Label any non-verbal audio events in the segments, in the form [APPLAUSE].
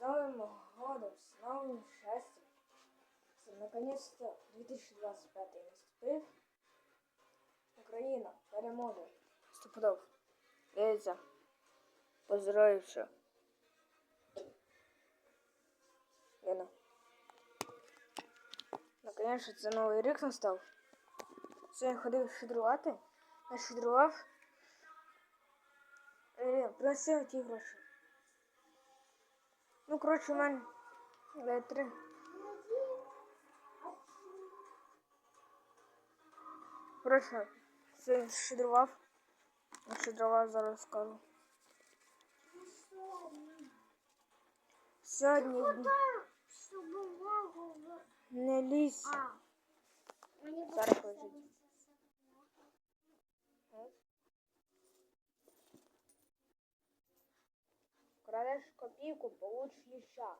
С Новым годом, с новым счастьем. Наконец-то 2025 наступив. Україна переможе. Стопудов. Дивіться. Поздравивши. Лена. Наконец-то це новий рік настав. Сьогодні ходив щедрувати. Нащедрував. Е, Принеси ті гроші. Ну, коротше, у мене три. Коротше, сьогодні щедрував. Щедрував, зараз скажу. Сьогодні не лізь. Зараз положить. Крадеш копійку, получиш ліща.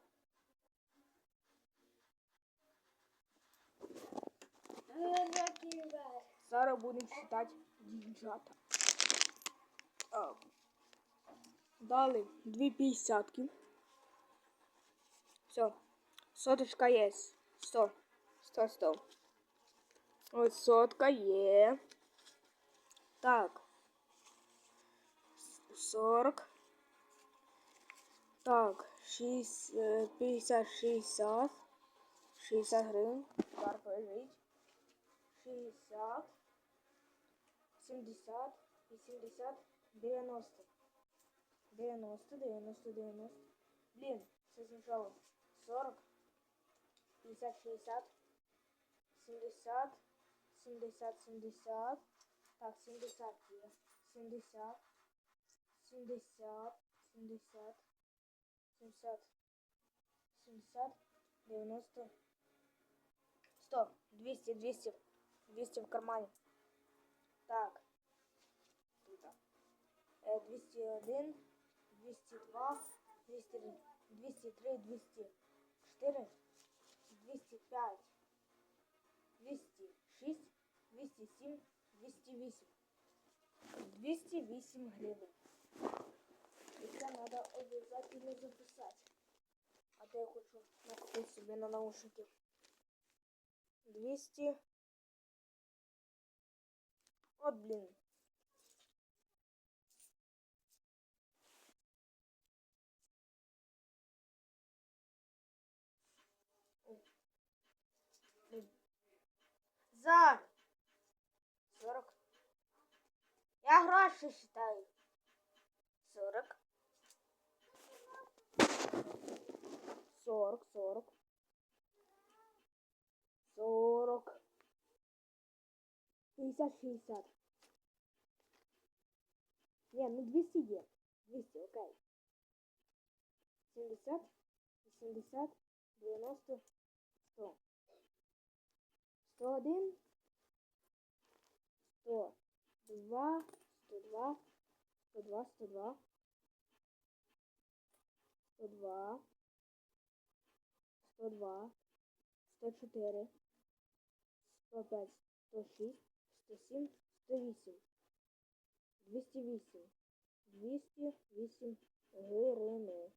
Зараз будемо читати дівчата. А. Дали дві п'ятдесятки. Все. Соточка є. Сто. Сто, сто. Ось сотка є. Так. Сорок. Так, шість, е, 50, 60. 60 гривень. Зараз лежить. 60. 70, 80, 90. 90, 90, 90. Блін, все змішало. 40, 50, 60, 70, 70, 70. Так, 70 є. 70, 70, 70, 70, 70, 90, 100, 200, 200, 200 в кармані. Так. Тут. Е, 201, 202, 203, 203, 204, 205, 206, 207, 208. 208 гривень. І це треба обов'язково записати. А то я хочу накупити собі на наушники. 200. От, блін. Блін. За 40. Я гроші считаю. 40. 40, 40. 40. 50, 60. Не, ну 200 є. 200, окей. 70, 80, 90, 100. 101, 100, 2, 102, 102, 102, 102, 102, 104, 105, 106, 107, 108, 208, 208 гривень.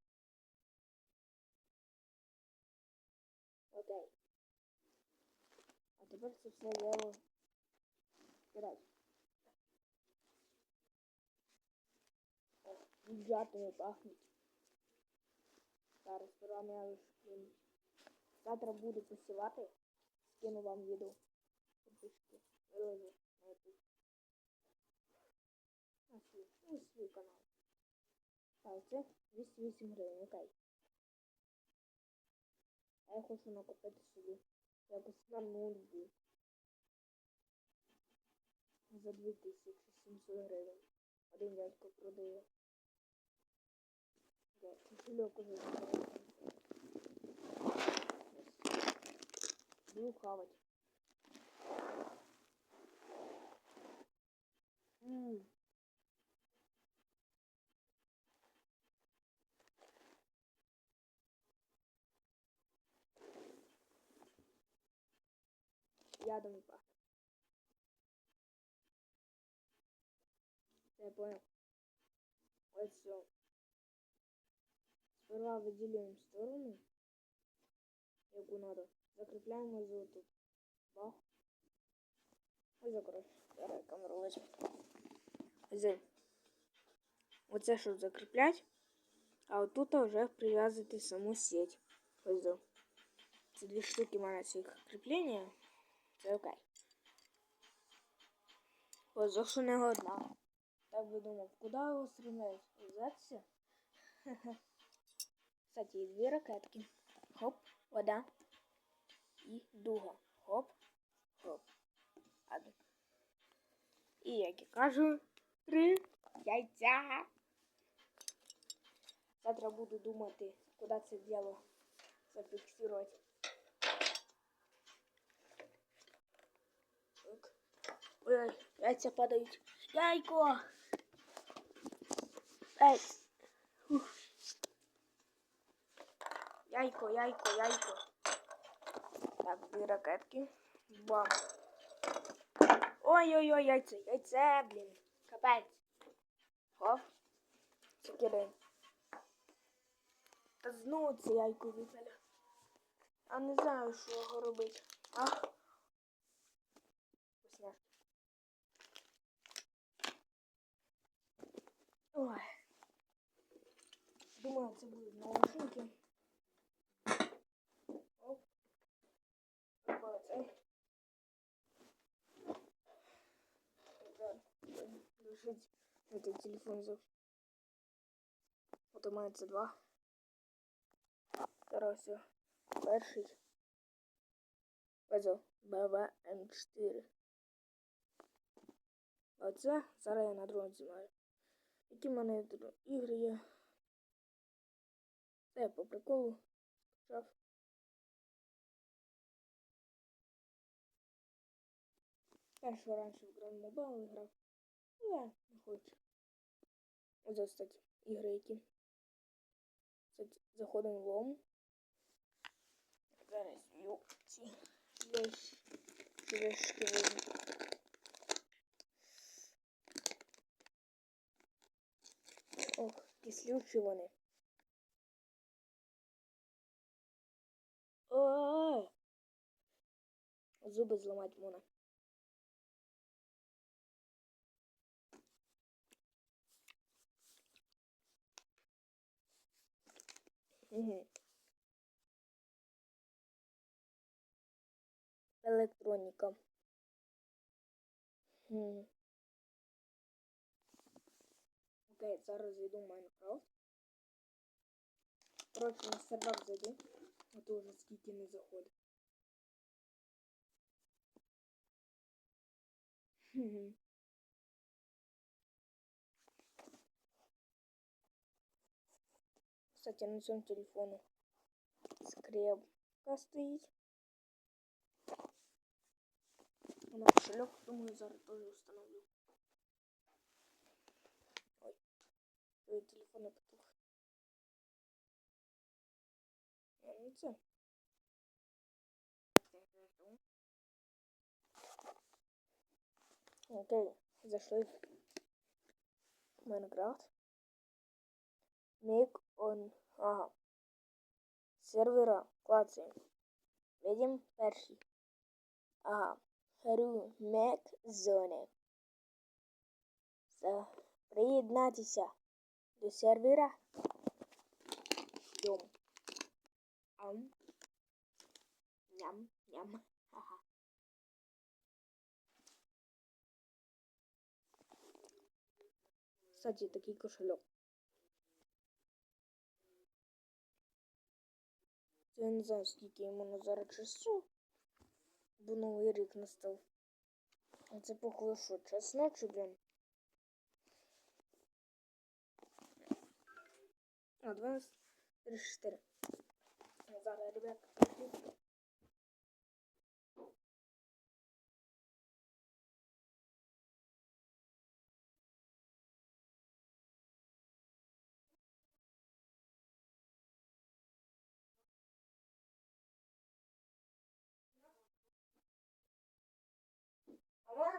Окей. А тепер це все діло збирати. О, Дівчатами пахнуть. Я лише блін, завтра буду посівати. Скину вам відео. Підпишки. Виложу на YouTube. На свій, ну, свій канал. Так, це 208 гривень, окей. А я хочу накопити собі якось на ноутбук. За 2700 гривень. Один дядько продає. Да, кошельок уже. Буду хавать. М. Ядом пахнет. Я понял. Ось все. Скоро сперва виділюємо сторону, яку надо. Закріпляємо за отут. Бах. Ось закрой. Зараз я камеру візьму. Ось. Оце щоб закріплять. А отут вже прив'язати саму сеть. Ось. о. Це дві штуки мають їх кріплення. Це окей. Ось о, що не одна. Так би думав, куди його стріляють? Взятися? [LAUGHS] Кстати, дві ракетки. Хоп, вода. І дуга. Хоп, хоп. Одну. І як я кажу, три яйця. Завтра буду думати, куди це діло зафіксувати. Ой, яйця падають. Яйко! Ей! Ух. Яйко, яйко, яйко. Так, дві ракетки. Бам. Ой-ой-ой, яйце, яйце, блін. Капець. Хоп. Закидай. Та знову це яйко випаля. А не знаю, що його робити. А? Ой. Думаю, це будуть наушники. Оп. Опа, це. Так, Лежить. Это телефон за. Мене це два. Зараз все. Перший. Ось БВ М4. А це зараз я на дрон знімаю. Які в мене ігри є? Це по приколу скачав. Першого раніше в Grand Mobile грав. Я не хочу. Ось, кстати, ігри які. Це заходимо в лом. Зараз ю ці вещи, ці візьму. Ох, кислючі вони. Зуби зламати можна. Електроніка. Хм. Окей, зараз зайду в Майнкрафт. Коротше, на сервак зайду. А то вже скільки не заходить. Кстати, на цьому телефону скрепка стоїть. На кошелек, думаю, зараз тоже установлю. Ой, твой телефон потух. А, ну це. Окей, зайшли в Майнкрафт. Make on. Ага. Сервера клацаємо. Видим перший. Ага. Ру Мек Зони. Приєднатися до сервера. Йом. Ам. Ням. Ням. Ага. Кстати, такий кошельок. Я не знаю, скільки йому на зараз часу, бо новий рік настав. А це похоже, що, час ночі, блін. А, 12, 34. А Зараз, ребята,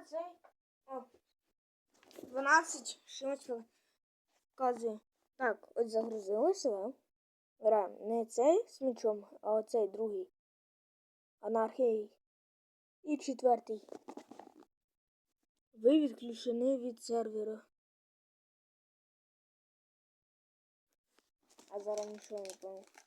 цей. О. 12 чимось показує. Так, от загрузилося. Граємо не цей з а оцей другий. Анархія. І четвертий. Ви відключені від сервера. А зараз нічого не пам'ятаю.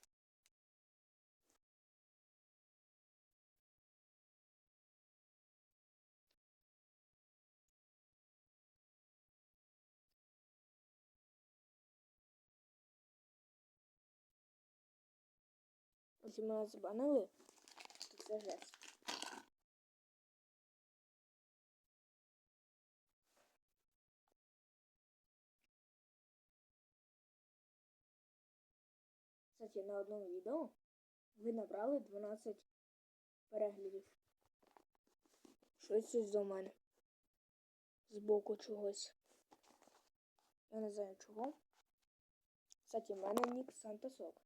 Якщо мене забанили, це жесть. Кстати, на одному відео ви набрали 12 переглядів. Щось ось до мене. Збоку чогось. Я не знаю чого. Кстати, в мене нік Санта Сок.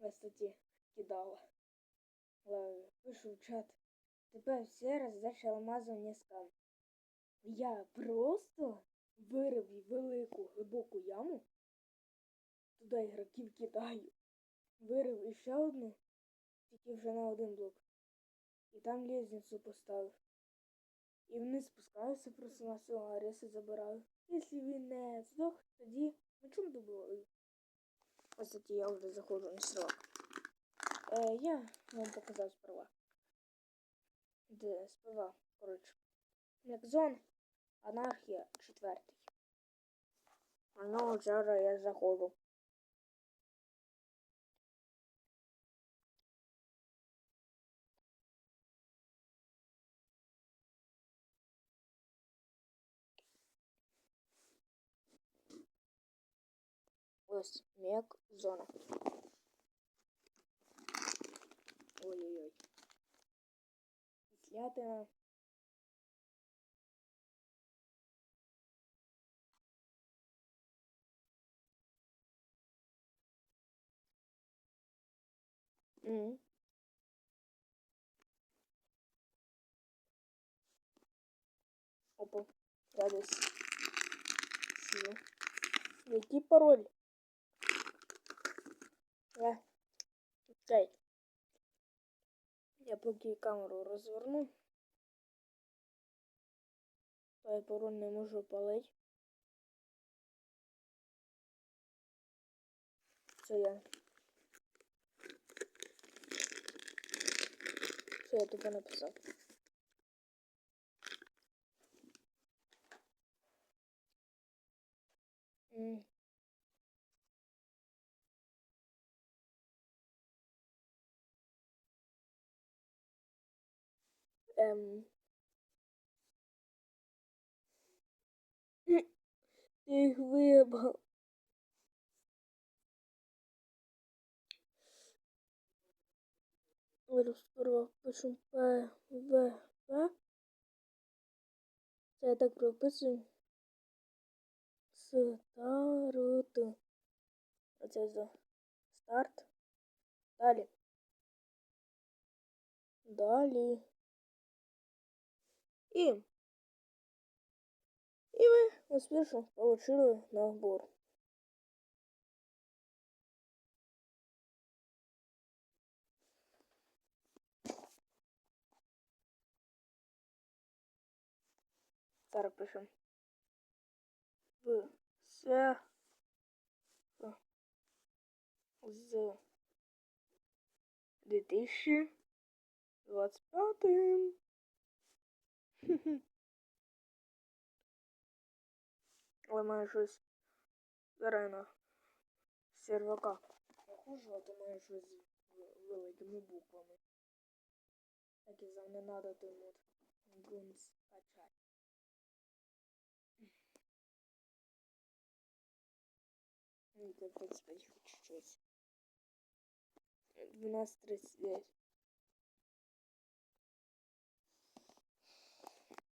Я, кстати, кидала. Пишу в чат. Тепер все роздача алмазу не скам. Я просто вирив велику глибоку яму. Туди ігроків кидаю. Вирив іще одну, тільки вже на один блок. І там лестницю поставив. І вниз спускаюся просто на село, а реси забираю. Якщо він не здох, тоді мечом добиваю. Кстати, я вже заходжу на сервак. Е, я вам показав справа. Де справа, коротше. Некзон, анархія, четвертий. А ну, зараз я заходжу. Ось мек зона. Ой-ой-ой. Післятина. Мгм. Опа, десь сів. Який пароль? Е, чекай. Я поки камеру розверну. То я пароль не можу палити. Це я. Це я тупо написав. Ем. Ти їх виїбав. Сперва пишемо П. Це я так прописую. Старт. Оце за старт. Далі. Далі. І. І ми успішно отримали набор. Зараз пишемо. В с з 2025. Але має щось зараз на сервака. Похоже, а то має щось з великими буквами. Так і за не надо той мод. Гун скачать. Ну, это, в принципе, чуть-чуть. 12.39.